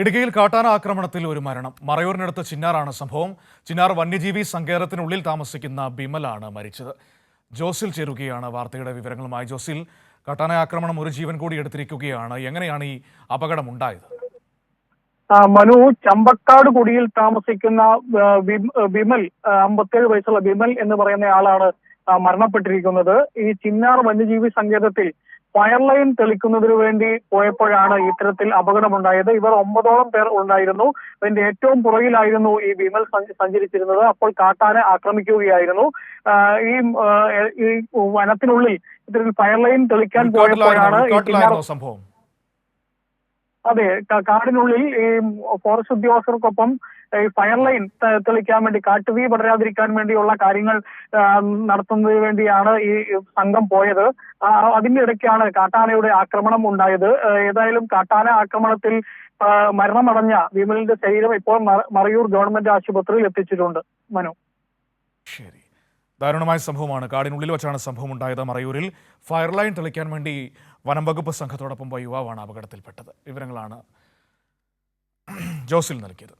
ഇടുക്കിയിൽ കാട്ടാന ആക്രമണത്തിൽ ഒരു മരണം. മറയൂരിനടുത്ത് ചിന്നാറാണ് സംഭവം. ചിന്നാർ വന്യജീവി സങ്കേതത്തിനുള്ളിൽ താമസിക്കുന്ന ബിമലാണ് മരിച്ചത്. ജോസിൽ ചേരുകയാണ് വാർത്തയുടെ വിവരങ്ങളുമായി. ജോസിൽ കാട്ടാന ആക്രമണം ഒരു ജീവൻ കൂടി എടുത്തിരിക്കുകയാണ്. എങ്ങനെയാണ് ഈ അപകടം ഉണ്ടായത് മനു ചമ്പക്കാട് കുടിയിൽ താമസിക്കുന്ന ബിമൽ അമ്പത്തേഴ് വയസ്സുള്ള ബിമൽ എന്ന് പറയുന്ന ആളാണ് മരണപ്പെട്ടിരിക്കുന്നത്. ഈ ചിന്നാർ വന്യജീവി സങ്കേതത്തിൽ ഫയർ ലൈൻ തെളിക്കുന്നതിനു വേണ്ടി പോയപ്പോഴാണ് ഇത്തരത്തിൽ അപകടമുണ്ടായത്. ഇവർ ഒമ്പതോളം പേർ ഉണ്ടായിരുന്നു. അതിന്റെ ഏറ്റവും പുറകിലായിരുന്നു ഈ വിമൽ സഞ്ച- സഞ്ചരിച്ചിരുന്നത്. അപ്പോൾ കാട്ടാനെ ആക്രമിക്കുകയായിരുന്നു. ഈ വനത്തിനുള്ളിൽ ഇത്തരത്തിൽ ഫയർ ലൈൻ തെളിക്കാൻ പോയപ്പോഴാണ് സംഭവം. അതെ കാടിനുള്ളിൽ ഈ ഫോറസ്റ്റ് ഉദ്യോഗസ്ഥർക്കൊപ്പം ഈ ഫയർ ലൈൻ തെളിക്കാൻ വേണ്ടി കാട്ടുതീ പടരാതിരിക്കാൻ വേണ്ടിയുള്ള കാര്യങ്ങൾ നടത്തുന്നതിന് വേണ്ടിയാണ് ഈ സംഘം പോയത്. അതിന്റെ ഇടയ്ക്കാണ് കാട്ടാനയുടെ ആക്രമണം ഉണ്ടായത്. ഏതായാലും കാട്ടാന ആക്രമണത്തിൽ മരണമടഞ്ഞ വിമലിന്റെ ശരീരം ഇപ്പോൾ മറയൂർ ഗവൺമെന്റ് ആശുപത്രിയിൽ എത്തിച്ചിട്ടുണ്ട്. മനു. ശരി. ദാരുണമായ സംഭവമാണ്. കാടിനുള്ളിൽ വെച്ചാണ് സംഭവം ഉണ്ടായത് മറയൂരിൽ ഫയർലൈൻ തെളിക്കാൻ വേണ്ടി വനം വകുപ്പ് സംഘത്തോടൊപ്പം പോയ യുവാവാണ് അപകടത്തിൽപ്പെട്ടത്. വിവരങ്ങളാണ് ജോസിൽ നൽകിയത്.